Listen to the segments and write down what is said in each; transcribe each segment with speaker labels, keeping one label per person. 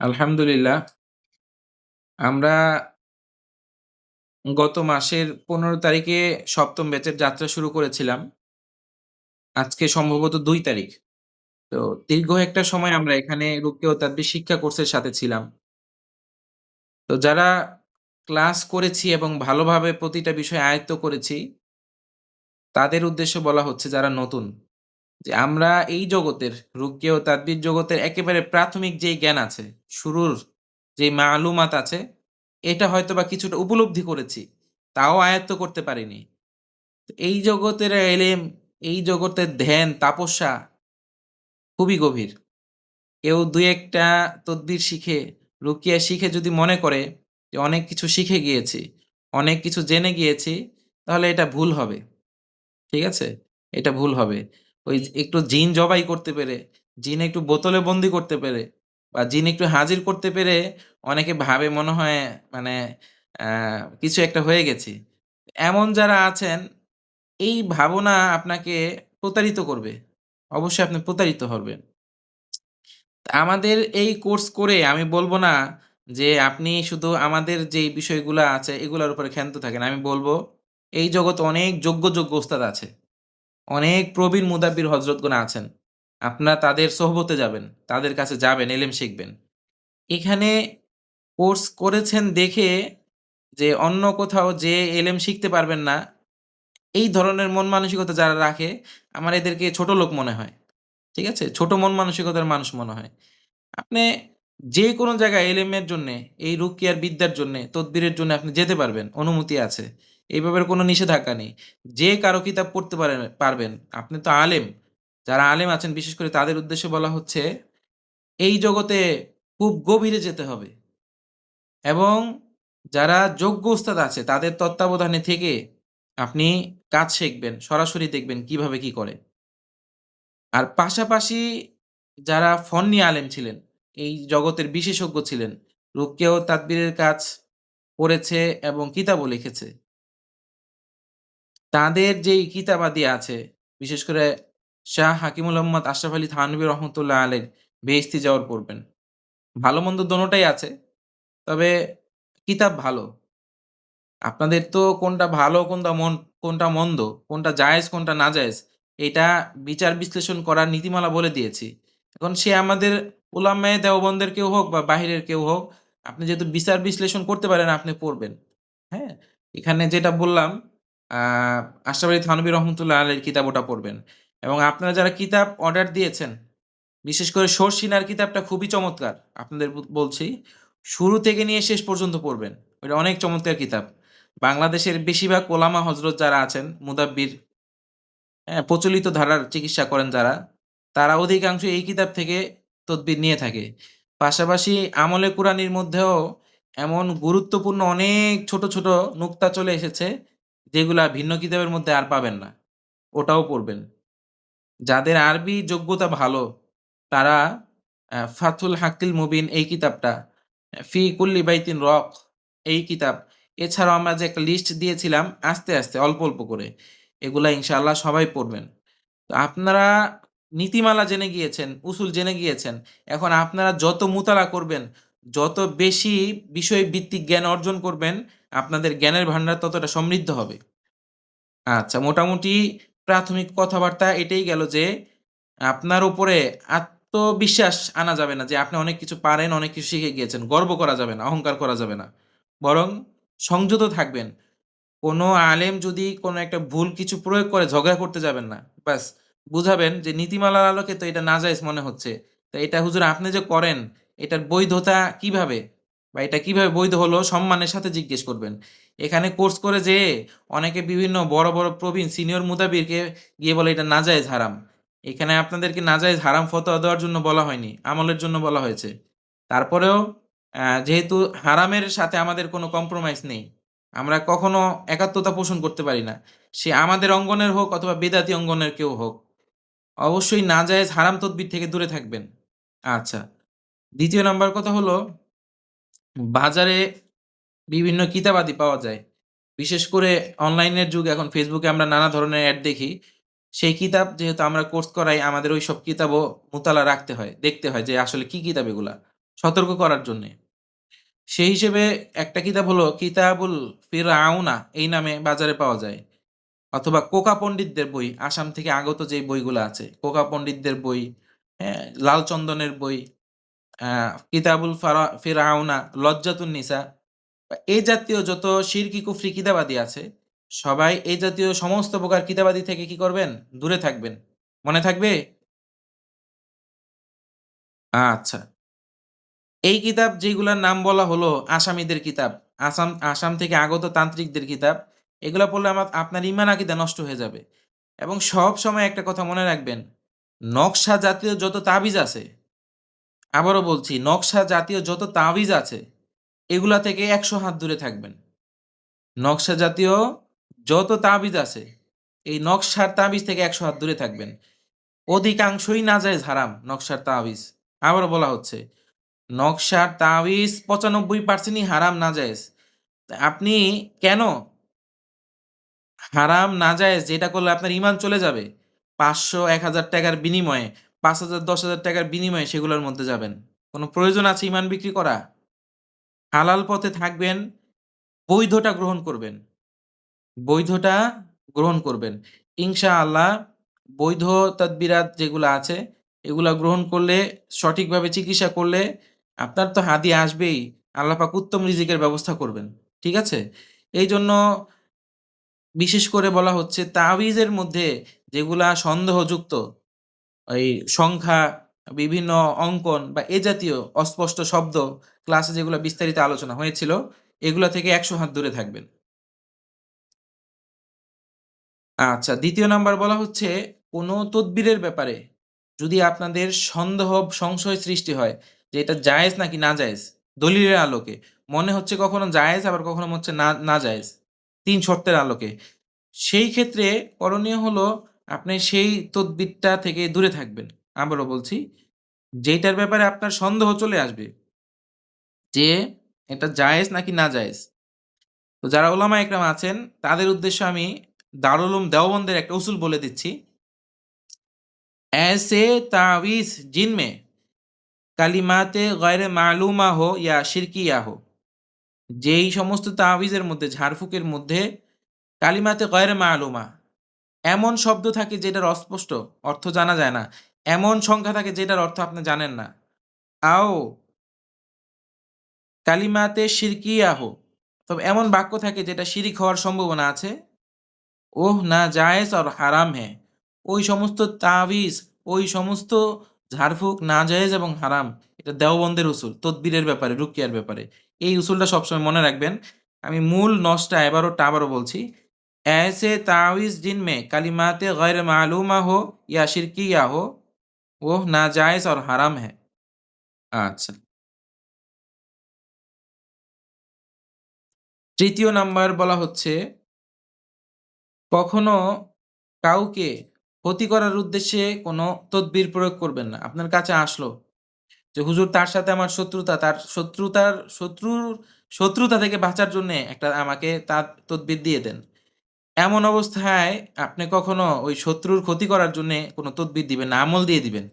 Speaker 1: আলহামদুলিল্লাহ। আমরা গত মাসের ১৫ তারিখে সপ্তম ব্যাচের যাত্রা শুরু করেছিলাম। আজকে সম্ভবত ২ তারিখ। তো দীর্ঘ একটা সময় আমরা এখানে রুকিয়া ও শিক্ষা কোর্সের সাথে ছিলাম। তো যারা ক্লাস করেছি এবং ভালোভাবে প্রতিটা বিষয় আয়ত্ত করেছি তাদের উদ্দেশ্যে বলা হচ্ছে যারা নতুন, যে আমরা এই জগতের রুকিয়া ও তাদবির জগতের একেবারে প্রাথমিক যেই জ্ঞান আছে, শুরুর যে মালুমাত আছে, এটা হয়তো বা কিছুটা উপলব্ধি করেছি। তাও আয়ত্ত করতে পারিনি। এই জগতের এলেম, এই জগতের ধ্যান, তাপস্যা খুবই গভীর। কেউ ২-১ টা তদবির শিখে, রুকিয়া শিখে যদি মনে করে যে অনেক কিছু শিখে গিয়েছি, অনেক কিছু জেনে গিয়েছি, তাহলে এটা ভুল হবে। ঠিক আছে? এটা ভুল হবে। ওই একটু জিন জবাই করতে পেরে, জিন একটু বোতলে বন্দি করতে পেরে বা জিন একটু হাজির করতে পেরে অনেকে ভাবে মনে হয় মানে কিছু একটা হয়ে গেছি। এমন যারা আছেন এই ভাবনা আপনাকে প্রতারিত করবে। অবশ্যই আপনি প্রতারিত হবেন। আমাদের এই কোর্স করে আমি বলব না যে আপনি শুধু আমাদের যেই বিষয়গুলো আছে এগুলোর উপরে ক্ষান্ত থাকেন। আমি বলব এই জগতে অনেক যোগ্য, যোগ্য ওস্তাদ আছে। অনেক প্রবীণ মুদাব্বির হযরতগণ আছেন। আপনারা তাদের সোহবতে যাবেন। তাদের কাছে যাবেন, এলেম শিখবেন। এখানে কোর্স করেছেন দেখে যে অন্য কোথাও যেয়ে এলেম শিখতে পারবেন না, এই ধরনের মন মানসিকতা যারা রাখে, আমার এদেরকে ছোট লোক মনে হয়। ঠিক আছে? ছোট মন মানসিকতার মানুষ মনে হয়। আপনি যে কোনো জায়গায় এলেমের জন্যে, এই রুকিয়ার বিদ্যার জন্যে, তদবিরের জন্য আপনি যেতে পারবেন। অনুমতি আছে। এই ব্যাপারে কোনো নিষেধাজ্ঞা নেই। যে কারও কিতাব পড়তে পারেন পারবেন। আপনি তো আলেম। যারা আলেম আছেন বিশেষ করে তাদের উদ্দেশ্যে বলা হচ্ছে, এই জগতে খুব গভীরে যেতে হবে। এবং যারা যোগ্য ওস্তাদ আছে তাদের তত্ত্বাবধানে থেকে আপনি কাজ শিখবেন। সরাসরি দেখবেন কীভাবে কি করে। আর পাশাপাশি যারা ফন্নি আলেম ছিলেন, এই জগতের বিশেষজ্ঞ ছিলেন, রুকিয়া ও তাদবিরের কাজ করেছে এবং কিতাবও লিখেছে। তাদের যেই কিতাবাদি আছে, বিশেষ করে শাহ হাকিমুল উম্মত আশরাফ আলী থানভী রহমতুল্লাহ আলের বেহেশতি যাওয়ার পড়বেন। ভালো-মন্দ দোনোটাই আছে। তবে কিতাব ভালো। আপনাদের তো কোনটা ভালো, কোনটা মন কোনটা মন্দ, কোনটা জায়েজ, কোনটা নাজায়েজ এটা বিচার বিশ্লেষণ করার নীতিমালা বলে দিয়েছি। এখন সে আমাদের উলামায়ে দেওবন্দের কেউ হোক বা বাহিরের কেউ হোক, আপনি যেহেতু বিচার বিশ্লেষণ করতে পারেন আপনি পড়বেন। হ্যাঁ? এখানে যেটা বললাম আশরাফ আলী থানভী রহমতুল্লাহ আলের কিতাব ওটা পড়বেন। এবং আপনারা যারা কিতাব অর্ডার দিয়েছেন, বিশেষ করে শর্ষিনার কিতাবটা খুবই চমৎকার। আপনাদের বলছি। শুরু থেকে নিয়ে শেষ পর্যন্ত পড়বেন। ওইটা অনেক চমৎকার কিতাব। বাংলাদেশের বেশিরভাগ ওলামা হজরত যারা আছেন, মুদাব্বির হ্যাঁ, প্রচলিত ধারার চিকিৎসা করেন যারা, তারা অধিকাংশ এই কিতাব থেকে তদবির নিয়ে থাকে। পাশাপাশি আমলে কুরআনির মধ্যেও এমন গুরুত্বপূর্ণ অনেক ছোট, ছোট নুক্তা চলে এসেছে, যেগুলা ভিন্ন কিতাবের মধ্যে আর পাবেন না। ওটাও পড়বেন। যাদের আরবি যোগ্যতা ভালো, তারা আ ফাথুল হাক্কিল মুবিন এই কিতাবটা, ফি কুল্লি বাইতিন রক এই কিতাব, এছাড়াও আমরা যে একটা লিস্ট দিয়েছিলাম আস্তে, আস্তে অল্প, অল্প করে। এগুলা ইনশাল্লাহ সবাই পড়বেন। তো আপনারা নীতিমালা জেনে গিয়েছেন, উসুল জেনে গিয়েছেন। এখন আপনারা যত মুতালা করবেন, যত বেশি বিষয়ভিত্তিক জ্ঞান অর্জন করবেন, আপনাদের জ্ঞানের ভান্ডার ততটা সমৃদ্ধ হবে। আচ্ছা, মোটামুটি প্রাথমিক কথাবার্তা এটাই গেল যে, আপনার উপরে আত্মবিশ্বাস আনা যাবে না যে আপনি অনেক কিছু পারেন, অনেক কিছু শিখে গিয়েছেন। গর্ব করা যাবে না, অহংকার করা যাবে না। বরং সংযত থাকবেন। কোনো আলেম যদি কোনো একটা ভুল কিছু প্রয়োগ করে ঝগড়া করতে যাবেন না। ব্যাস বুঝাবেন যে নীতিমালার আলোকে তো এটা নাজায়েজ মনে হচ্ছে। তো এটা হুজুর আপনি যে করেন এটার বৈধতা কীভাবে? বা এটা কীভাবে বৈধ হলো সম্মানের সাথে জিজ্ঞেস করবেন। এখানে কোর্স করে যেয়ে অনেকে বিভিন্ন বড়, বড় প্রবীণ সিনিয়র মুদাব্বিরকে গিয়ে বলে এটা না নাজায়েজ হারাম। এখানে আপনাদেরকে না নাজায়েজ হারাম ফতোয়া দেওয়ার জন্য বলা হয়নি, আমলের জন্য বলা হয়েছে। তারপরেও যেহেতু হারামের সাথে আমাদের কোনো কম্প্রোমাইজ নেই। আমরা কখনো একাত্মতা পোষণ করতে পারি না। সে আমাদের অঙ্গনের হোক অথবা বেদাতি অঙ্গনের কেউ হোক। অবশ্যই না নাজায়েজ হারাম তদবির থেকে দূরে থাকবেন। আচ্ছা। ২য় নাম্বার কথা হলো বাজারে বিভিন্ন কিতাবাদি পাওয়া যায়। বিশেষ করে অনলাইনের যুগ এখন ফেসবুকে আমরা নানা ধরনের এড দেখি। সেই কিতাব যেহেতু আমরা কোর্স করাই আমাদের ঐসব কিতাবও মুতালা রাখতে হয়। দেখতে হয় যে আসলে কি কিতাব এগুলা। সতর্ক করার জন্যে। সেই হিসেবে একটা কিতাব হলো কিতাবুল ফিরআউনা এই নামে বাজারে পাওয়া যায়। অথবা কোকা পণ্ডিতদের বই, আসাম থেকে আগত যে বইগুলা আছে। কোকা পণ্ডিতদের বই, হ্যাঁ? লাল চন্দনের বই, কিতাবুল ফারা ফিরআউনা, লজ্জাতুন নিসা এই জাতীয় যত শিরকি কুফরি কিতাবাদি আছে, সবাই এই জাতীয় সমস্ত প্রকার কিতাবাদি থেকে কি করবেন? দূরে থাকবেন। মনে থাকবে? আচ্ছা। এই কিতাব যেগুলার নাম বলা হলো আসামিদের কিতাব, আসাম আসাম থেকে আগত তান্ত্রিকদের কিতাব, এগুলো পড়লে আমার আপনার ইমান আকীদা নষ্ট হয়ে যাবে। এবং সবসময় একটা কথা মনে রাখবেন, নকশা জাতীয় যত তাবিজ আছে, আবারও বলছি নকশা জাতীয় যত তাবিজ আছে, এগুলা থেকে ১০০ হাত দূরে থাকবেন। নকশা জাতীয় যত তাবিজ আছে, এই নকশার তাবিজ থেকে ১০০ হাত দূরে থাকবেন। অধিকাংশই নাজায়েজ হারাম নকশার তাবিজ। আবারও বলা হচ্ছে, নকশার তাবিজ ৯৫% ই হারাম নাজায়েজ। আপনি কেন হারাম নাজায়েজ যেটা করলে আপনার ঈমান চলে যাবে, পাঁচশো এক হাজার টাকার বিনিময়ে, ৫০০০, ১০০০০ টাকার বিনিময়ে সেগুলোর মধ্যে যাবেন। কোনো প্রয়োজন আছে ইমান বিক্রি করা? হালাল পথে থাকবেন, বৈধটা গ্রহণ করবেন। বৈধটা গ্রহণ করবেন। ইনশাআল্লাহ বৈধ তাদবিরাত যেগুলা আছে, এগুলা গ্রহণ করলে, সঠিকভাবে চিকিৎসা করলে আপনার তো হাদি আসবেই। আল্লাহ পাক উত্তম রিজিকের ব্যবস্থা করবেন। ঠিক আছে? এই জন্য বিশেষ করে বলা হচ্ছে তাবিজের মধ্যে যেগুলা সন্দেহযুক্ত, এই সংখ্যা, বিভিন্ন অঙ্কন বা এ জাতীয় অস্পষ্ট শব্দ ক্লাসে যেগুলো বিস্তারিত আলোচনা হয়েছিল, এগুলো থেকে ১০০ হাত দূরে থাকবেন। আচ্ছা, দ্বিতীয় নাম্বার বলা হচ্ছে, কোনো তদবিরের ব্যাপারে যদি আপনাদের সন্দেহ, সংশয় সৃষ্টি হয় যে এটা জায়েজ নাকি নাজায়েজ, দলিলের আলোকে। মনে হচ্ছে কখনো জায়েজ আবার কখনো হচ্ছে না নাজায়েজ। ৩ শর্তের আলোকে। সেই ক্ষেত্রে করণীয় হলো আপনি সেই তদবিরটা থেকে দূরে থাকবেন। আবারও বলছি, যেইটার ব্যাপারে আপনার সন্দেহ চলে আসবে যে এটা জায়েজ নাকি নাজায়েজ। তো যারা উলামা একরাম আছেন তাদের উদ্দেশ্যে আমি দারুল উলুম দেওবন্দের একটা উসুল বলে দিচ্ছি। ऐसे तावीज़ जिनमें কালিমাতে গয়রে মালুমা হো ইয়া শিরকিয়া হো। যেই সমস্ত তাবিজের মধ্যে ঝাড়ফুঁকের মধ্যে কালিমাতে গয়রে মালুমা এমন শব্দ থাকে যেটার অস্পষ্ট অর্থ জানা যায় না। এমন সংখ্যা থাকে যেটার অর্থ আপনি জানেন না। আও কালিমাতে শিরকিয়া হো। তবে এমন বাক্য থাকে যেটা শিরিক হওয়ার সম্ভাবনা আছে। ওহ না জায়েজ আর হারাম হ্যাঁ। ওই সমস্ত তাবিজ, ওই সমস্ত ঝাড়ফুঁক নাজায়েজ এবং হারাম। এটা দেওবন্দের উসুল, তদবিরের ব্যাপারে, রুকিয়ার ব্যাপারে। এই উসুলটা সবসময় মনে রাখবেন। আমি মূল নসটা এবারোটা আবারও বলছি। ऐसे तावीज़ जिनमें कलिमाते गैर मालूमा हो या शिरकिया हो, वो नाजायज़ और হারাম है। আচ্ছা। ৩য় নাম্বার বলা হচ্ছে কখনো কাউকে ক্ষতি করার উদ্দেশ্যে কোন তদবির প্রয়োগ করবেন না। আপনার কাছে আসলো যে হুজুর তার সাথে আমার শত্রুতা, তার শত্রুতার শত্রুর শত্রুতা থেকে বাঁচার জন্যে একটা আমাকে তার তদবির দিয়ে দেন। এমন অবস্থায় আপনি কখনো ওই শত্রুর ক্ষতি করার জন্যে কোনো তদবির দিবেন না, আমল দিয়ে দিবেন।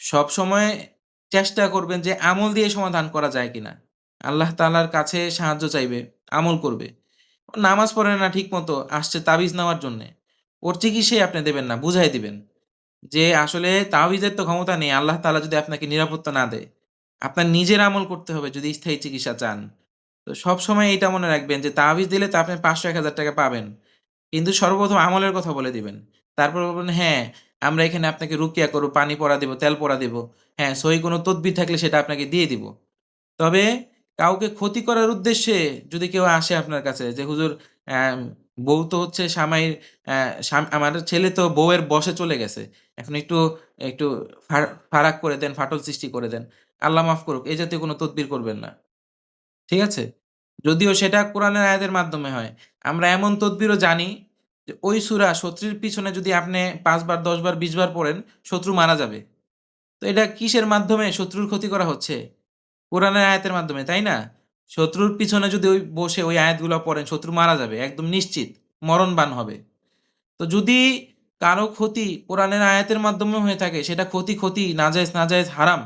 Speaker 1: সবসময় চেষ্টা করবেন যে আমল দিয়ে সমাধান করা যায় কিনা। আল্লাহ তালার কাছে সাহায্য চাইবে, আমল করবে। নামাজ পড়ে না ঠিকমতো, আসছে তাবিজ নেওয়ার জন্যে। ওর চিকিৎসাই আপনি দেবেন না, বুঝাই দিবেন। যে আসলে তাবিজের তো ক্ষমতা নেই। আল্লাহ তালা যদি আপনাকে নিরাপত্তা না দেয়, আপনার নিজের আমল করতে হবে যদি স্থায়ী চিকিৎসা চান। তো সবসময় এইটা মনে রাখবেন যে তাবিজ দিলে তো আপনি পাঁচশো এক হাজার টাকা পাবেন। কিন্তু সর্বপ্রথম আমলের কথা বলে দিবেন। তারপর বলবেন, হ্যাঁ, আমরা এখানে আপনাকে রুকিয়া করব, পানি পড়া দিব, তেল পড়া দিব। হ্যাঁ, সই কোনো তদবির থাকলে সেটা আপনাকে দিয়ে দিব। তবে কাউকে ক্ষতি করার উদ্দেশ্যে যদি কেউ আসে আপনার কাছে যে হুজুর বউ তো হচ্ছে স্বামীর আমার ছেলে তো বউয়ের বশে চলে গেছে। এখন একটু একটু ফারাক করে দেন, ফাটল সৃষ্টি করে দেন। আল্লাহ মাফ করুক। এই জাতীয় কোনো তদবির করবেন না। ঠিক আছে? যদিও সেটা কোরআনের আয়াতের মাধ্যমে হয়। আমরা এমন তদবিরও জানি যে ওই সুরা শত্রুর পিছনে যদি আপনি ৫ বার, ১০ বার, ২০ বার পড়েন, শত্রু মারা যাবে। তো এটা কিসের মাধ্যমে শত্রুর ক্ষতি করা হচ্ছে? কোরআনের আয়াতের মাধ্যমে, তাই না? শত্রুর পিছনে যদি ওই বসে ওই আয়াতগুলো পড়েন, শত্রু মারা যাবে। একদম নিশ্চিত, মরণবান হবে। তো যদি কারও ক্ষতি কোরআনের আয়াতের মাধ্যমে হয়ে থাকে, সেটা ক্ষতি, ক্ষতি, নাজায়েজ, নাজায়েজ, হারাম।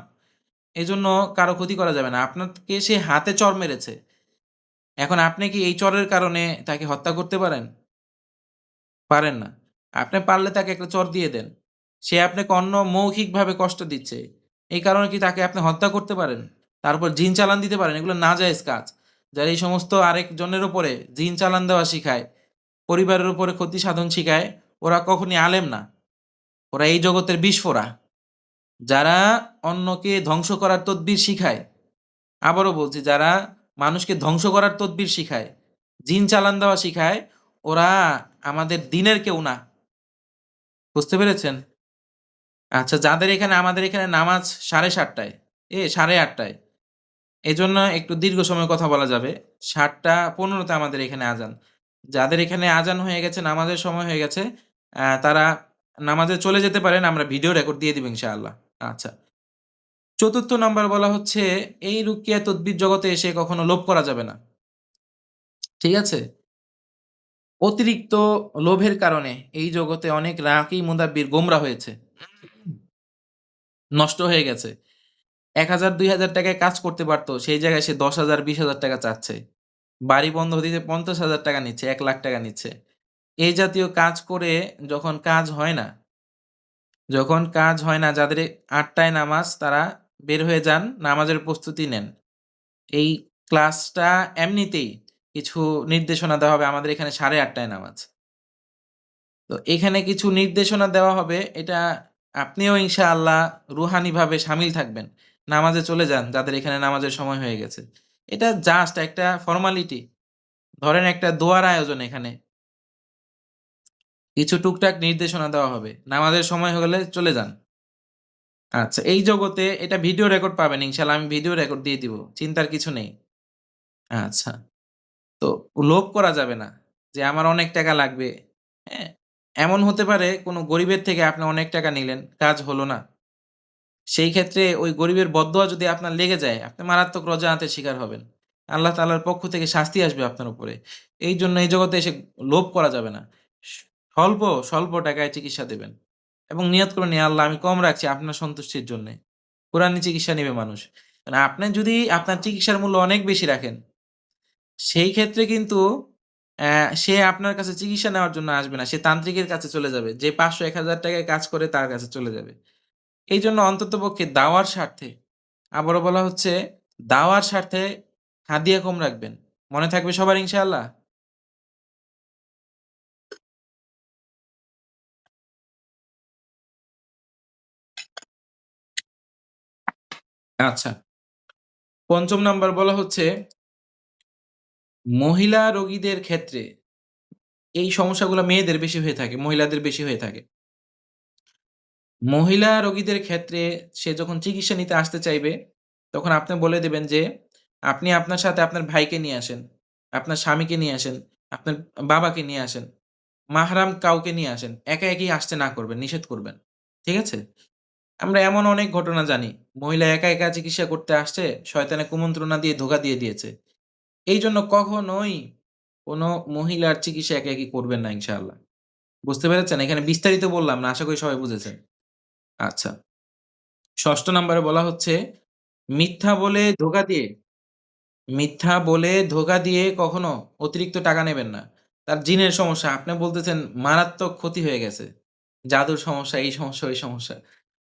Speaker 1: এজন্য কারও ক্ষতি করা যাবে না। আপনাকে সে হাতে চর মেরেছে। এখন আপনি কি এই চরের কারণে তাকে হত্যা করতে পারেন? পারেন না। আপনি পারলে তাকে একটা চর দিয়ে দেন। সে আপনাকে অন্য মৌখিকভাবে কষ্ট দিচ্ছে। এই কারণে কি তাকে আপনি হত্যা করতে পারেন? তারপর জিন চালান দিতে পারেন? এগুলো নাজায়েজ কাজ। যারা এই সমস্ত আরেকজনের উপরে জিন চালান দেওয়া শিখায়, পরিবারের উপরে ক্ষতি সাধন শিখায়, ওরা কখনই আলেম না। ওরা এই জগতের বিস্ফোরা। যারা অন্যকে ধ্বংস করার তদবির শিখায়, আবারও বলছি যারা মানুষকে ধ্বংস করার তদবির শিখায়, জিন চালান দেওয়া শিখায়, ওরা আমাদের দিনের কেউ না। বুঝতে পেরেছেন? আচ্ছা যাদের এখানে আমাদের এখানে নামাজ সাড়ে সাতটায় এ ৮:৩০ টায়। এজন্য একটু দীর্ঘ সময় কথা বলা যাবে। সাতটা পনেরোতে আমাদের এখানে আজান। যাদের এখানে আজান হয়ে গেছে, নামাজের সময় হয়ে গেছে, তারা নামাজে চলে যেতে পারেন। আমরা ভিডিও রেকর্ড দিয়ে দিব ইনশাআল্লাহ। আচ্ছা। চতুর্থ নাম্বার বলা হচ্ছে, এই রুকিয়া তদবির জগতে এসে কখনো লোভ করা যাবে না। ঠিক আছে? অতিরিক্ত লোভের কারণে এই জগতে অনেক রাকি মুদাব্বির গোমরা হয়েছে। নষ্ট হয়ে গেছে। এক হাজার দুই হাজার টাকায় কাজ করতে পারতো সেই জায়গায় সে দশ হাজার বিশ হাজার টাকা চাচ্ছে। বাড়ি বন্ধ দিতে ৳৫০,০০০ টাকা নিচ্ছে, এক লাখ টাকা নিচ্ছে। এই জাতীয় কাজ করে যখন কাজ হয় না যখন কাজ হয় না যাদের আটটায় নামাজ তারা বের হয়ে যান, নামাজের প্রস্তুতি নেন। এই ক্লাসটা এমনিতেই কিছু নির্দেশনা দেওয়া হবে। আমাদের এখানে সাড়ে আটটায় নামাজ। তো এখানে কিছু নির্দেশনা দেওয়া হবে। এটা আপনিও ইনশাআল্লাহ রুহানিভাবে সামিল থাকবেন। নামাজে চলে যান, যাদের এখানে নামাজের সময় হয়ে গেছে। এটা জাস্ট একটা ফর্মালিটি ধরেন একটা দোয়ার আয়োজন এখানে। কিছু টুকটাক নির্দেশনা দেওয়া হবে। নামাজের সময় হলে চলে যান। আচ্ছা এই জগতে এটা ভিডিও রেকর্ড পাবেন ইনশাল্লাহ আমি ভিডিও রেকর্ড দিয়ে দিব। চিন্তার কিছু নেই। আচ্ছা। তো লোভ করা যাবে না। যে আমার অনেক টাকা লাগবে। হ্যাঁ? এমন হতে পারে কোনো গরিবের থেকে আপনি অনেক টাকা নিলেন, কাজ হলো না। সেই ক্ষেত্রে ওই গরিবের বদদোয়া যদি আপনার লেগে যায়, আপনি মারাত্মক রজাআতের শিকার হবেন। আল্লাহ তাআলার পক্ষ থেকে শাস্তি আসবে আপনার উপরে। এই জন্য এই জগতে এসে লোভ করা যাবে না। স্বল্প, স্বল্প টাকায় চিকিৎসা দেবেন। এবং নিয়ত করবেন, "ইয়া আল্লাহ আমি কম রাখছি আপনার সন্তুষ্টির জন্যে।" কোরআনি চিকিৎসা নিবে মানুষ। মানে আপনি যদি আপনার চিকিৎসার মূল্য অনেক বেশি রাখেন সেই ক্ষেত্রে কিন্তু সে আপনার কাছে চিকিৎসা নেওয়ার জন্য আসবে না। সে তান্ত্রিকের কাছে চলে যাবে। যে পাঁচশো এক হাজার টাকায় কাজ করে তার কাছে চলে যাবে। এইজন্য অন্ততপক্ষে দাওয়ার স্বার্থে আবারও বলা হচ্ছে, দাওয়ার স্বার্থে হাদিয়া কম রাখবেন। মনে থাকবে সবার ইনশাআল্লাহ? আচ্ছা। পঞ্চম নাম্বার বলা হচ্ছে মহিলা রোগীদের ক্ষেত্রে এই সমস্যাগুলো মেয়েদের বেশি হয়ে থাকে, মহিলাদের বেশি হয়ে থাকে। মহিলা রোগীদের ক্ষেত্রে সে যখন চিকিৎসা নিতে আসতে চাইবে, তখন আপনি বলে দেবেন যে, আপনি আপনার সাথে আপনার ভাইকে নিয়ে আসেন, আপনার স্বামীকে নিয়ে আসেন, আপনার বাবাকে নিয়ে আসেন। মাহরাম কাউকে নিয়ে আসেন। একা একই আসতে না করবেন, নিষেধ করবেন। ঠিক আছে? আমরা এমন অনেক ঘটনা জানি। মহিলা একা, একা চিকিৎসা করতে আসছে, শয়তানে কুমন্ত্রণা দিয়ে ধোঁকা দিয়ে দিয়েছে। এইজন্য কখনোই কোন মহিলার চিকিৎসা একা একি করবেন না ইনশাআল্লাহ। বুঝতে পেরেছেন? এখানে বিস্তারিত বললাম না। আশা করি সবাই বুঝেছেন। আচ্ছা। ৬ষ্ঠ নাম্বারে বলা হচ্ছে, মিথ্যা বলে ধোকা দিয়ে মিথ্যা বলে ধোঁকা দিয়ে কখনো অতিরিক্ত টাকা নেবেন না। তার জিনের সমস্যা, আপনি বলতেছেন মারাত্মক ক্ষতি হয়ে গেছে। জাদুর সমস্যা, এই সমস্যা, ওই সমস্যা।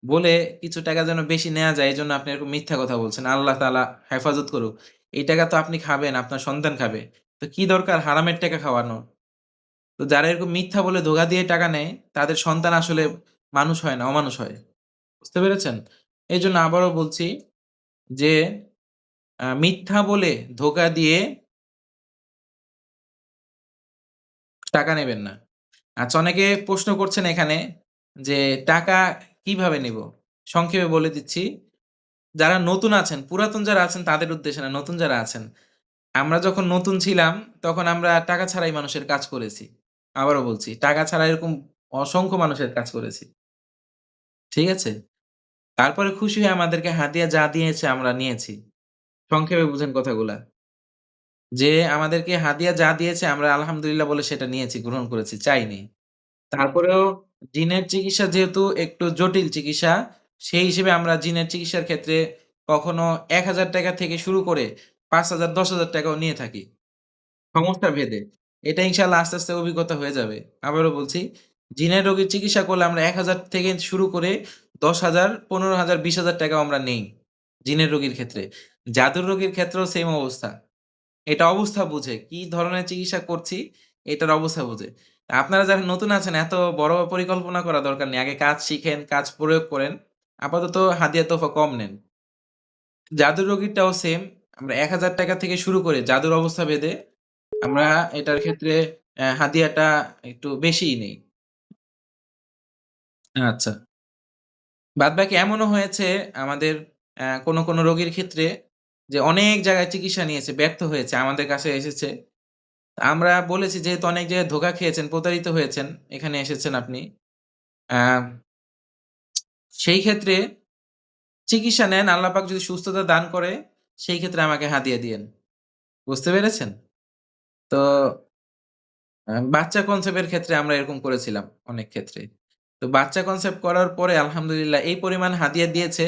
Speaker 1: বলে কিছু টাকা যেন বেশি নেওয়া যায় এই জন্য আপনি এরকম মিথ্যা কথা বলছেন। আল্লাহ তাআলা হেফাজত করুক। এই টাকা তো আপনি খাবেন, আপনার সন্তান খাবে। তো কি দরকার হারামের টাকা খাওয়ানোর? তো যারা এরকম মিথ্যা বলে ধোঁকা দিয়ে টাকা নেয়, তাদের সন্তান আসলে মানুষ হয় না, অমানুষ হয়। বুঝতে পেরেছেন? এই জন্য আবারও বলছি যে, মিথ্যা বলে ধোকা দিয়ে টাকা নেবেন না। আচ্ছা অনেকে প্রশ্ন করছেন এখানে যে, টাকা কীভাবে নিবো? সংক্ষেপে বলে দিচ্ছি। যারা নতুন আছেন, পুরাতন যারা আছেন তাদের উদ্দেশ্যে না, নতুন যারা আছেন। আমরা যখন নতুন ছিলাম, তখন আমরা টাকা ছাড়াই মানুষের কাজ করেছি। আবারও বলছি, টাকা ছাড়া এরকম অসংখ্য মানুষের কাজ করেছি। ঠিক আছে? তারপরে খুশি হয়ে আমাদেরকে হাদিয়া যা দিয়েছে আমরা নিয়েছি। সংক্ষেপে বুঝেন কথাগুলা। যে আমাদেরকে হাদিয়া যা দিয়েছে আমরা আলহামদুলিল্লাহ বলে সেটা নিয়েছি, গ্রহণ করেছি, চাইনি। তারপরেও জিনের চিকিৎসা যেহেতু একটু জটিল চিকিৎসা, সেই হিসেবে আমরা জিনের চিকিৎসার ক্ষেত্রে কখনো ৳১,০০০ থেকে শুরু করে পাঁচ হাজার দশ হাজার টাকাও নিয়ে থাকি। সমস্যা ভেদে। এটা ইনশাল্লাহ আস্তে, আস্তে অভিজ্ঞতা হয়ে যাবে। আবারও বলছি, জিনের রোগীর চিকিৎসা করলে আমরা ১,০০০ থেকে শুরু করে দশ হাজার পনেরো হাজার বিশ হাজার টাকাও আমরা নেই। জিনের রোগীর ক্ষেত্রে। জাদুর রোগীর ক্ষেত্রেও সেম অবস্থা। এটা অবস্থা বুঝে। কি ধরনের চিকিৎসা করছি, এটার অবস্থা বুঝে। আপনারা যারা নতুন আছেন এত বড় পরিকল্পনা করা দরকার নেই। আগে কাজ শিখেন, কাজ প্রয়োগ করেন। আপাতত হাদিয়া তোফা কম নেন। জাদুর রোগীরটাও সেম। আমরা ৳১,০০০ থেকে শুরু করে জাদুর অবস্থা ভেদে আমরা এটার ক্ষেত্রে হাদিয়াটা একটু বেশিই নেই। আচ্ছা। বাদবাকি এমনও হয়েছে আমাদের কোনো, কোনো রোগীর ক্ষেত্রে যে অনেক জায়গায় চিকিৎসা নিয়েছে, ব্যর্থ হয়েছে, আমাদের কাছে এসেছে। আমরা বলেছি যেহেতু অনেক জায়গায় ধোঁকা খেয়েছেন, প্রতারিত হয়েছেন, এখানে এসেছেন আপনি। সেই ক্ষেত্রে চিকিৎসা নেন, আল্লাহ পাক যদি সুস্থতা দান করে, সেই ক্ষেত্রে আমাকে হাদিয়া দিয়েন। বুঝতে পেরেছেন? তো বাচ্চা কনসেপ্টের ক্ষেত্রে আমরা এরকম করেছিলাম অনেক ক্ষেত্রে। তো বাচ্চা কনসেপ্ট করার পরে আলহামদুলিল্লাহ এই পরিমাণ হাদিয়া দিয়েছে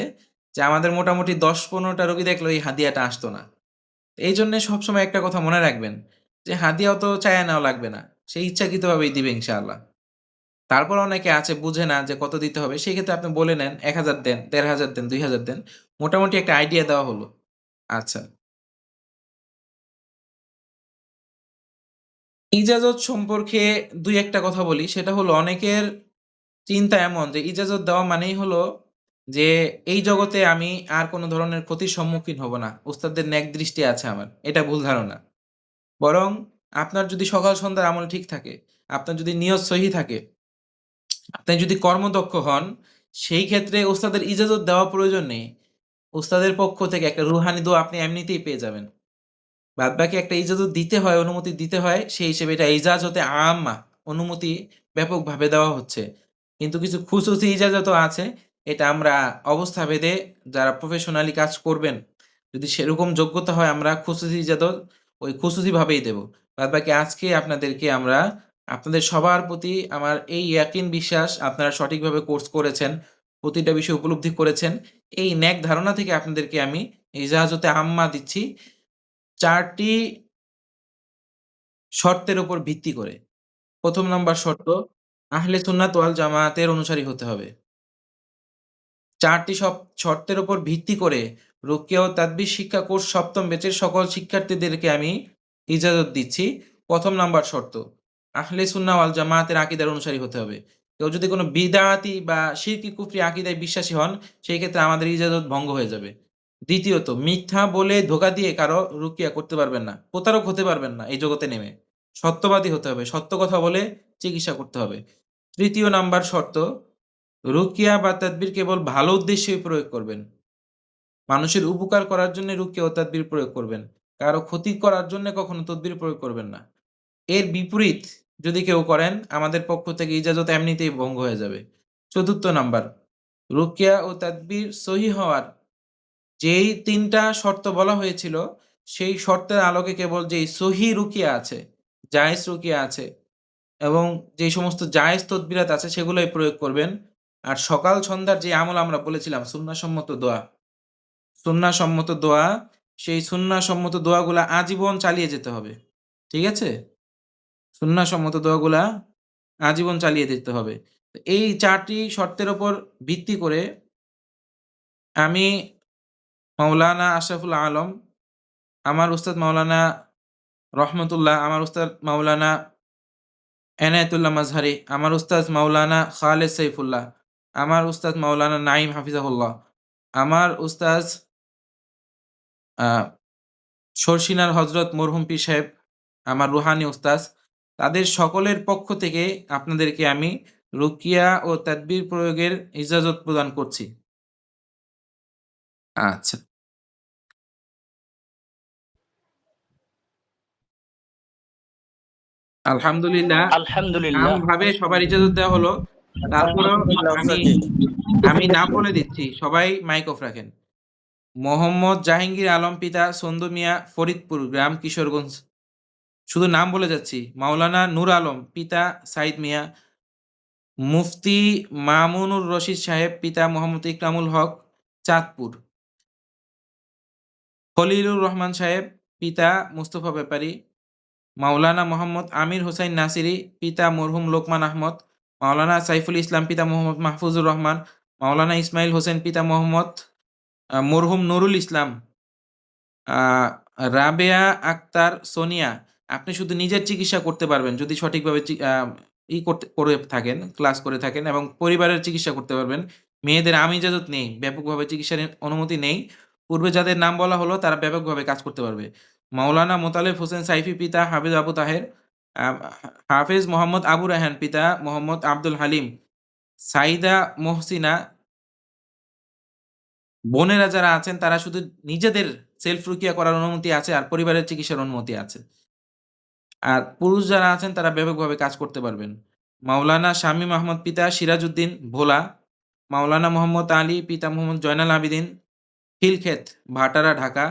Speaker 1: যে আমাদের মোটামুটি ১০-১৫ টা রোগী দেখলেও এই হাদিয়াটা আসতো না। এইজন্যে সবসময় একটা কথা মনে রাখবেন যে হাদিয়া অত চাইয়া নেওয়া লাগবে না। সে ইচ্ছাকৃতভাবেই দিবে ইনশাআল্লাহ। তারপর অনেকে আছে বুঝে না যে কত দিতে হবে। সেক্ষেত্রে আপনি বলে নেন ১,০০০ দেন, ১,৫০০ দেন, ২,০০০ দেন। মোটামুটি একটা আইডিয়া দেওয়া হলো। আচ্ছা। ইজাজত সম্পর্কে দুই একটা কথা বলি। সেটা হলো অনেকের চিন্তা এমন যে ইজাজত দেওয়া মানেই হলো যে এই জগতে আমি আর কোনো ধরনের ক্ষতির সম্মুখীন হব না। উস্তাদের ন্যাক দৃষ্টি আছে আমার। এটা ভুল ধারণা। বরং আপনার যদি সকাল সন্ধ্যার আমল ঠিক থাকে, আপনার যদি নিয়ত সহি থাকে, আপনি যদি কর্মদক্ষ হন, সেই ক্ষেত্রে ওস্তাদের ইজাজত দেওয়া প্রয়োজন নেই। ওস্তাদের পক্ষ থেকে একটা রুহানি দোয়া আপনি এমনিতেই পেয়ে যাবেন। বাদবাকি একটা ইজাজত দিতে হয়, অনুমতি দিতে হয়, সেই হিসেবে এটা ইজাজতে আম্মা, অনুমতি ব্যাপকভাবে দেওয়া হচ্ছে। কিন্তু কিছু খুসুসি ইজাজতও আছে। এটা আমরা অবস্থা ভেদে যারা প্রফেশনালি কাজ করবেন, যদি সেরকম যোগ্যতা হয় আমরা খুসুসি ইজাজত ওই খুসুসি ভাবেই দেব। বাদবাকি আজকে আপনাদেরকে আমরা আপনাদের সবার প্রতি আমার এই ইয়াকিন বিশ্বাস আপনারা সঠিকভাবে কোর্স করেছেন, প্রতিটা বিষয় উপলব্ধি করেছেন। এই ন্যাক ধারণা থেকে আপনাদেরকে আমি ইজাজতে আম্মা দিচ্ছি। চারটি শর্তের উপর ভিত্তি করে। প্রথম নাম্বার শর্ত, আহলে সুন্নাত ওয়াল জামায়াতের অনুসারী হতে হবে। ৪ টি সপ শর্তের উপর ভিত্তি করে রুকিয়া ও তাদবির শিক্ষা কোর্স ৭ম ব্যাচের সকল শিক্ষার্থীদেরকে আমি ইজাজত দিচ্ছি। প্রথম নাম্বার শর্ত, আহলে সুন্নাহ ওয়াল জামায়াতের আকীদার অনুসারী হতে হবে। কেউ যদি কোনো বিদআতি বা শিরকি কুফরি আকীদায় বিশ্বাসী হন, সেই ক্ষেত্রে আমাদের ইজাজত ভঙ্গ হয়ে যাবে। দ্বিতীয়ত, মিথ্যা বলে ধোকা দিয়ে কারও রুকিয়া করতে পারবেন না। প্রতারক হতে পারবেন না এই জগতে নেমে। সত্যবাদী হতে হবে। সত্য কথা বলে চিকিৎসা করতে হবে। তৃতীয় নাম্বার শর্ত, রুকিয়া বা তাদবির কেবল ভালো উদ্দেশ্যেই প্রয়োগ করবেন। মানুষের উপকার করার জন্য রুকিয়া ও তাদবির প্রয়োগ করবেন। কারও ক্ষতি করার জন্য কখনো তদবির প্রয়োগ করবেন না। এর বিপরীত যদি কেউ করেন, আমাদের পক্ষ থেকে ইজাজত এমনিতেই ভঙ্গ হয়ে যাবে। চতুর্থ নাম্বার, রুকিয়া ও তাদবির সহি হওয়ার যেই তিনটা শর্ত বলা হয়েছিল, সেই শর্তের আলোকে কেবল যেই সহি রুকিয়া আছে, জায়েজ রুকিয়া আছে এবং যেই সমস্ত জায়েজ তদবিরাত আছে সেগুলোই প্রয়োগ করবেন। আর সকাল সন্ধ্যার যে আমল আমরা বলেছিলাম সুন্নাসম্মত দোয়া, সুন্নাসম্মত দোয়া, সেই সুন্নাসম্মত দোয়াগুলা আজীবন চালিয়ে যেতে হবে। ঠিক আছে? সুন্নাহসম্মত দোয়াগুলা আজীবন চালিয়ে দিতে হবে। এই চারটি শর্তের ওপর ভিত্তি করে আমি মাওলানা আশরাফুল আলম, আমার উস্তাদ মাওলানা রহমতুল্লাহ, আমার উস্তাদ মাওলানা এনায়েতুল্লাহ মাজহারি, আমার উস্তাদ মাওলানা খালেদ সাইফুল্লাহ, আমার উস্তাদ মাওলানা নাঈম হাফিজাহুল্লাহ, আমার উস্তাদ শর্ষিনার হযরত মরহুম পীর সাহেব, আমার রুহানি উস্তাজ, তাদের সকলের পক্ষ থেকে আপনাদেরকে আমি রুকিয়া ও তাদবির প্রয়োগের ইজাজত প্রদান করছি। আচ্ছা। আলহামদুলিল্লাহ।
Speaker 2: আলহামদুলিল্লাহ।
Speaker 1: আমভাবে সবার ইজাজত দেওয়া হলো। তারপরেও আমি আমি নাম বলে দিচ্ছি। সবাই মাইক অফ রাখেন। মোহাম্মদ জাহাঙ্গীর আলম পিতা সন্দু মিয়া ফরিদপুর গ্রাম কিশোরগঞ্জ। শুধু নাম বলে যাচ্ছি। মাওলানা নূর আলম, পিতা সাইদ মিয়া। মুফতি মামুনুর রশিদ সাহেব, পিতা মোহাম্মদ ইকরামুল হক, চাঁদপুর। খলিলুর রহমান সাহেব, পিতা মুস্তফা ব্যাপারী মাওলানা মোহাম্মদ আমির হোসাইন নাসিরি, পিতা মরহুম লোকমান আহমদ মাওলানা সাইফুল ইসলাম, পিতা মোহাম্মদ মাহফুজুর রহমান মাওলানা ইসমাইল হোসেন, পিতা মোহাম্মদ মরহুম নুরুল ইসলাম রাবেয়া আক্তার সোনিয়া আপনি শুধু নিজের চিকিৎসা করতে পারবেন, যদি সঠিকভাবে ই করতে, করে থাকেন, ক্লাস করে থাকেন এবং পরিবারের চিকিৎসা করতে পারবেন। মেয়েদের আমি ইজাজত নেই, ব্যাপকভাবে চিকিৎসার অনুমতি নেই। পূর্বে যাদের নাম বলা হলো, তারা ব্যাপকভাবে কাজ করতে পারবে। মাওলানা মোতালেব হোসেন সাইফি পিতা হাফিজ আবু তাহের হাফিজ মোহাম্মদ আবু রাহান পিতা মোহাম্মদ আব্দুল হালিম, সাইদা মোহসিনা বোনেরা যারা আছেন, তারা শুধু নিজেদের সেলফ রুকিয়া করার অনুমতি আছে আর পরিবারের চিকিৎসার অনুমতি আছে। আর পুরুষ যারা আছেন, তারা ব্যাপকভাবে কাজ করতে পারবেন। মাওলানা শামীম আহমদ পিতা সিরাজউদ্দিন ভোলা, মাওলানা মোহাম্মদ আলী পিতা মোহাম্মদ জয়নাল আবিদিন, খিলক্ষেত, ভাটারা, ঢাকা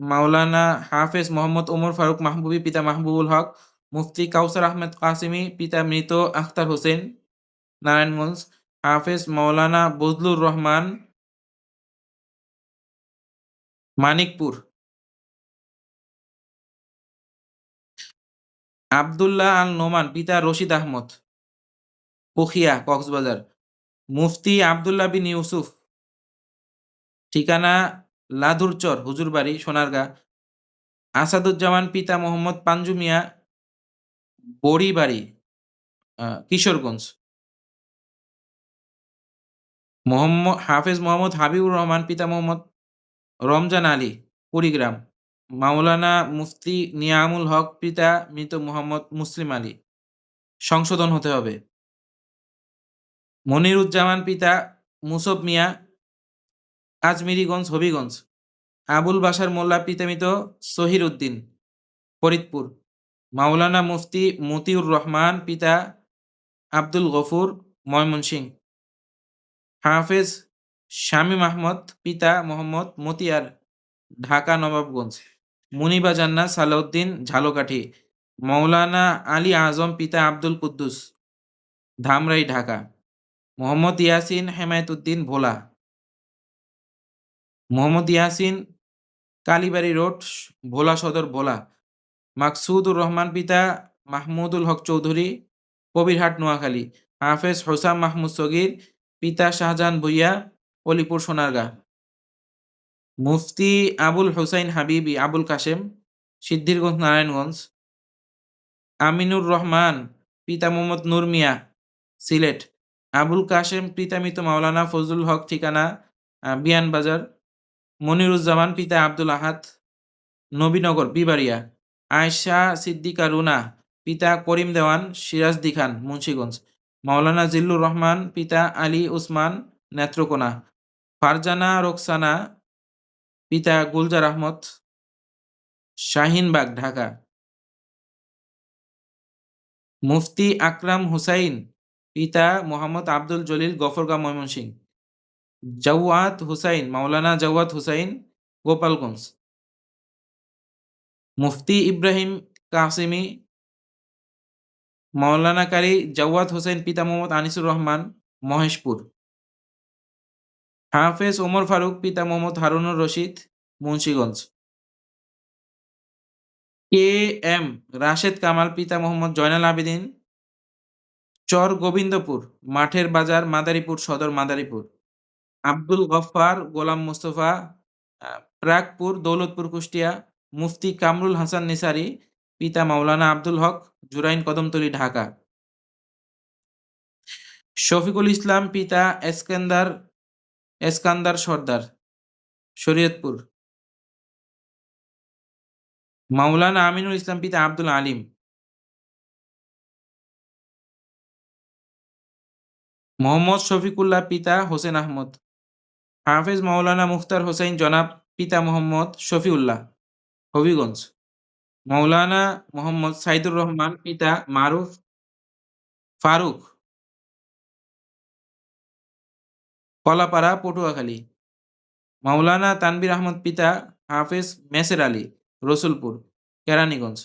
Speaker 1: মাওলানা হাফেজ মোহাম্মদ ওমর ফারুক মাহবুবী পিতা মাহবুবুল হক, মুফতি কাউসার আহমেদ কাসিমি পিতা মৃত আখতার হোসেন, নারায়ণগঞ্জ, হাফেজ মাওলানা বজলুর রহমান, মানিকপুর। আবদুল্লাহ আল নোমান পিতা রশিদ আহমদ। পখিয়া কক্সবাজার। মুফতি আবদুল্লাহ বিন ইউসুফ। ঠিকানা লাধুরচর হুজুরবাড়ি, সোনারগাঁ। আসাদুজ্জামান পিতা মোহাম্মদ পাঞ্জু মিয়া, বড়িবাড়ি কিশোরগঞ্জ। মোহাম্মদ হাফেজ মোহাম্মদ হাবিবুর রহমান পিতা মোহাম্মদ রমজান আলী, কুড়িগ্রাম। মাওলানা মুফতি নিয়ামুল হক পিতা মৃত মোহাম্মদ মুসলিম আলী। সংশোধন হতে হবে। মনিরুজ্জামান পিতা মুসব মিয়া, আজমিরিগঞ্জ, হবিগঞ্জ। আবুল বাসার মোল্লা পিতা মৃত সহির উদ্দিন, ফরিদপুর। মাওলানা মুফতি মতিউর রহমান পিতা আব্দুল গফুর ময়মনসিং হাফেজ শামীম আহমদ পিতা মোহাম্মদ মতিয়ার, ঢাকা, নবাবগঞ্জ। মুনিবা জান্না সালাউদ্দিন ঝালকাঠি মৌলানা আলী আজম, পিতা আব্দুল কুদ্দুস, ধামরাই, ঢাকা, মোহাম্মদ ইয়াসিন হেমায়তুদ্দিন, ভোলা, মোহাম্মদ ইয়াসিন কালীবাড়ি রোড, ভোলা সদর, ভোলা, মাকসুদুর রহমান পিতা মাহমুদুল হক চৌধুরী, কবিরহাট, নোয়াখালী, হাফেজ হোসাম মাহমুদ সগির, পিতা শাহজাহান ভুইয়া, অলিপুর সোনারগাঁ। মুফতি আবুল হোসাইন হাবিবি, আবুল কাশেম, সিদ্ধিরগঞ্জ, নারায়ণগঞ্জ, আমিনুর রহমান, পিতা মোহাম্মদ নূর মিয়া, সিলেট, আবুল কাশেম, পিতামিত মাওলানা ফজলুল হক, ঠিকানা বিয়ানবাজার, মনিরুজ্জামান, পিতা আব্দুল আহাত নবীনগর, বিবাড়িয়া, আয়শা সিদ্দিকা রুনা, পিতা করিম দেওয়ান, সিরাজদি খান, মুন্সীগঞ্জ, মাওলানা জিল্লুর রহমান, পিতা আলী উসমান, নেত্রকোনা, ফারজানা রোকসানা পিতা গুলজার আহমদ, শাহিনবাগ, ঢাকা। মুফতি আকরাম হুসাইন, পিতা মোহাম্মদ আব্দুল জলিল গফরগাঁ ময়মনসিং জাওয়াত হুসাইন, মাওলানা জাওয়াত হুসাইন, গোপালগঞ্জ। মুফতি ইব্রাহিম কাসিমি, মাওলানা কারি জাওয়াত হোসেন পিতা মোহাম্মদ আনিসুর রহমান, মহেশপুর। হাফেজ ওমর ফারুক পিতা মোহাম্মদ হারুনুর রশিদ মুন্সীগঞ্জ। কে এম রাশেদ কামাল পিতা মোহাম্মদ জয়নাল আবেদিন। চর গোবিন্দপুর মাঠের বাজার মাদারীপুর সদর মাদারীপুর। আব্দুল গফফার গোলাম মোস্তফা আহ, প্রাকপুর দৌলতপুর কুষ্টিয়া। মুফতি কামরুল হাসান নিসারি পিতা মাওলানা আব্দুল হক জুরাইন কদমতলী ঢাকা। শফিকুল ইসলাম পিতা এসকেন্দার এসকান্দার সর্দার, শরীয়তপুর। মাওলানা আমিনুল ইসলাম পিতা আব্দুল আলিম। মোহাম্মদ শফিকুল্লাহ পিতা হোসেন আহমদ। হাফেজ মাওলানা মুখতার হোসেন জনাব পিতা মোহাম্মদ শফিউল্লাহ। হবিগঞ্জ। মাওলানা মোহাম্মদ সাইদুর রহমান পিতা মারুফ ফারুক। কলাপাড়া, পটুয়াখালী। মাওলানা তানবির আহমদ পিতা হাফেজ মেসের আলী, রসুলপুর, কেরানীগঞ্জ।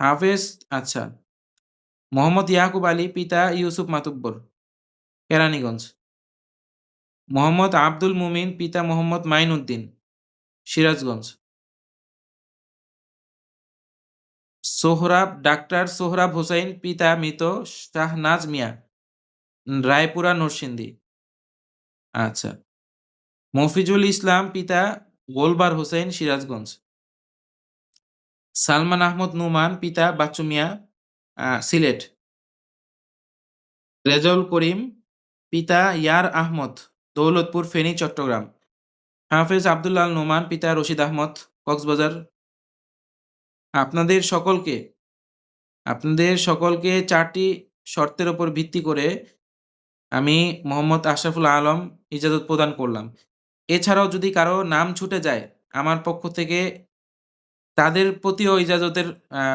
Speaker 1: হাফেজ আচ্ছা মোহাম্মদ ইয়াকুব আলী পিতা ইউসুফ মাতুব্বর, কেরানীগঞ্জ। মোহাম্মদ আব্দুল মুমিন পিতা মোহাম্মদ মাইনউদ্দিন সিরাজগঞ্জ। সোহরাব, ডাক্তার সোহরাব হোসাইন পিতা মৃত শাহনাজ মিয়া, রায়পুরা নরসিংদী। আচ্ছা। মফিজুল ইসলাম পিতা গোলবার হোসেন সিরাজগঞ্জ। সালমান আহমদ নুমান পিতা বাচ্চু মিয়া সিলেট। রেজাউল করিম পিতা ইয়ার আহমদ, দৌলতপুর, ফেনী, চট্টগ্রাম। হাফেজ আবদুল্লাহ নোমান পিতা রশিদ আহমদ, কক্সবাজার। আপনাদের সকলকে আপনাদের সকলকে চারটি শর্তের উপর ভিত্তি করে আমি মোহাম্মদ আশরাফুল আলম ইজাজত প্রদান করলাম। এছাড়াও যদি কারও নাম ছুটে যায়, আমার পক্ষ থেকে তাদের প্রতিও ইজাজতের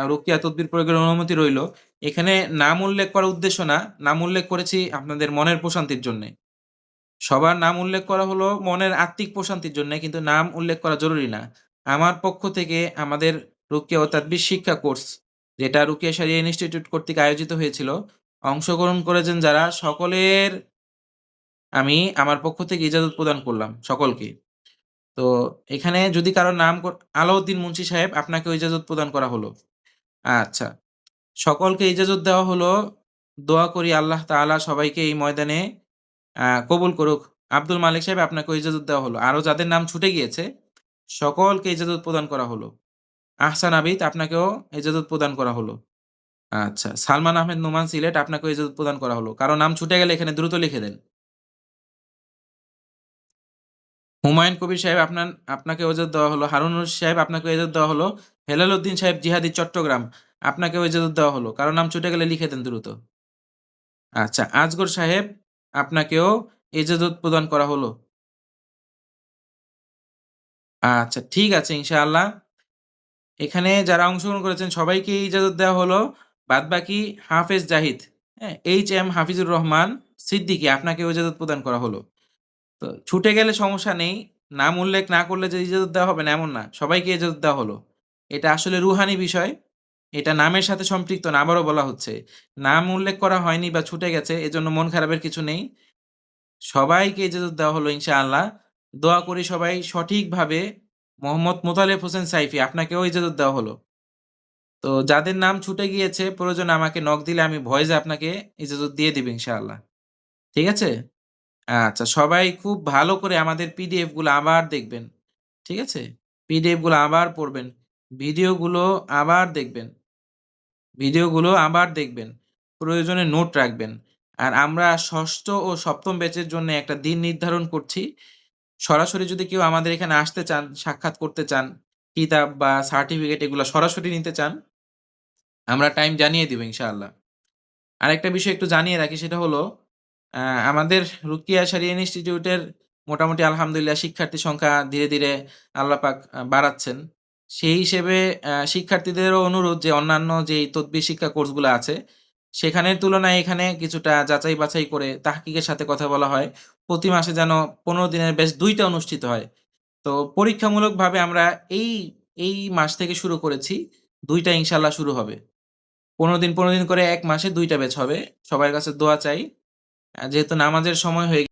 Speaker 1: রুকিয়া তদবির প্রয়োগের অনুমতি রইল। এখানে নাম উল্লেখ করার উদ্দেশ্য না, নাম উল্লেখ করেছি আপনাদের মনের প্রশান্তির জন্য। সবার নাম উল্লেখ করা হলো মনের আত্মিক প্রশান্তির জন্য, কিন্তু নাম উল্লেখ করা জরুরি না। আমার পক্ষ থেকে আমাদের রুকিয়া ও তাদবির শিক্ষা কোর্স, যেটা রুকিয়া সারিয়া ইনস্টিটিউট কর্তৃক আয়োজিত হয়েছিল, অংশগ্রহণ করেছেন যারা, সকলের আমি আমার পক্ষ থেকে ইজাজত প্রদান করলাম সকলকে। তো এখানে যদি কারও নাম আলাউদ্দিন মুন্সি সাহেব আপনাকে ইজাজত প্রদান করা হলো। আচ্ছা সকলকে ইজাজত দেওয়া হলো। দোয়া করি আল্লাহ তাআলা সবাইকে এই ময়দানে কবুল করুক। আব্দুল মালিক সাহেব আপনাকে ইজাজত দেওয়া হলো। আরও যাদের নাম ছুটে গিয়েছে, সকলকে ইজাজত প্রদান করা হলো। আহসান আবিদ, আপনাকেও ইজাজত প্রদান করা হলো। আচ্ছা সালমান আহমেদ নোমান সিলেট, আপনাকেও ইজাজত প্রদান করা হলো। কারও নাম ছুটে গেলে এখানে দ্রুত লিখে দেন। হুমায়ুন কবির সাহেব আপনার, আপনাকে ইজাজত দেওয়া হলো, হারুন সাহেব আপনাকে ইজাজত দেওয়া হলো হেলাল উদ্দিন সাহেব জিহাদি চট্টগ্রাম আপনাকেও ইজাজত দেওয়া হলো, কারও নাম ছুটে গেলে লিখে দেন দ্রুত। আচ্ছা আজগর সাহেব আপনাকেও ইজাজত প্রদান করা হলো। আচ্ছা ঠিক আছে, ইনশাআল্লাহ। এখানে যারা অংশগ্রহণ করেছেন, সবাইকে ইজাজত দেওয়া হলো বাদ বাকি হাফেজ জাহিদ হ্যাঁ এইচ এম হাফিজুর রহমান সিদ্দিকী, আপনাকে ইজাজত প্রদান করা হলো। তো ছুটে গেলে সমস্যা নেই। নাম উল্লেখ না করলে যে ইজাজত দেওয়া হবে না, এমন না। সবাইকে ইজাজত দেওয়া হলো। এটা আসলে রুহানি বিষয়। এটা নামের সাথে সম্পৃক্ত না, আবারও বলা হচ্ছে। নাম উল্লেখ করা হয়নি বা ছুটে গেছে, এজন্য মন খারাপের কিছু নেই। সবাইকে ইজাজত দেওয়া হলো ইনশাআল্লাহ। দোয়া করি সবাই সঠিকভাবে মোহাম্মদ মোতালেব হোসেন সাইফি, আপনাকেও ইজাজত দেওয়া হলো। তো যাদের নাম ছুটে গিয়েছে, প্রয়োজন আমাকে নক দিলে আমি ভয়েসে আপনাকে ইজাজত দিয়ে দিব ইনশাআল্লাহ। ঠিক আছে? আচ্ছা সবাই খুব ভালো করে আমাদের পিডিএফগুলো আবার দেখবেন, ঠিক আছে? পিডিএফগুলো আবার পড়বেন ভিডিওগুলো আবার দেখবেন ভিডিওগুলো আবার দেখবেন, প্রয়োজনে নোট রাখবেন। আর আমরা ষষ্ঠ ও সপ্তম ব্যাচের জন্য একটা দিন নির্ধারণ করছি। সরাসরি যদি কেউ আমাদের এখানে আসতে চান, সাক্ষাৎ করতে চান, কিতাব বা সার্টিফিকেট এগুলো সরাসরি নিতে চান, আমরা টাইম জানিয়ে দিব ইনশাআল্লাহ। আরেকটা বিষয় একটু জানিয়ে রাখি, সেটা হলো আমাদের রুকিয়া শারিয়া ইনস্টিটিউটের মোটামুটি আলহামদুলিল্লাহ শিক্ষার্থী সংখ্যা ধীরে ধীরে আল্লাহ পাক আহ, বাড়াচ্ছেন। সেই হিসেবে শিক্ষার্থীদেরও অনুরোধ যে অন্যান্য যে তদ্বির শিক্ষা কোর্সগুলো আছে সেখানের তুলনায় এখানে কিছুটা যাচাই বাছাই করে তাহকিকের সাথে কথা বলা হয়। প্রতি মাসে যেন পনেরো দিনের বেশ দুইটা অনুষ্ঠিত হয়। তো পরীক্ষামূলকভাবে আমরা এই এই মাস থেকে শুরু করেছি দুইটা ইনশাল্লাহ শুরু হবে। পনেরো দিন পনেরো দিন করে এক মাসে দুইটা ব্যাচ হবে। সবার কাছে দোয়া চাই। যেহেতু নামাজের সময় হয়ে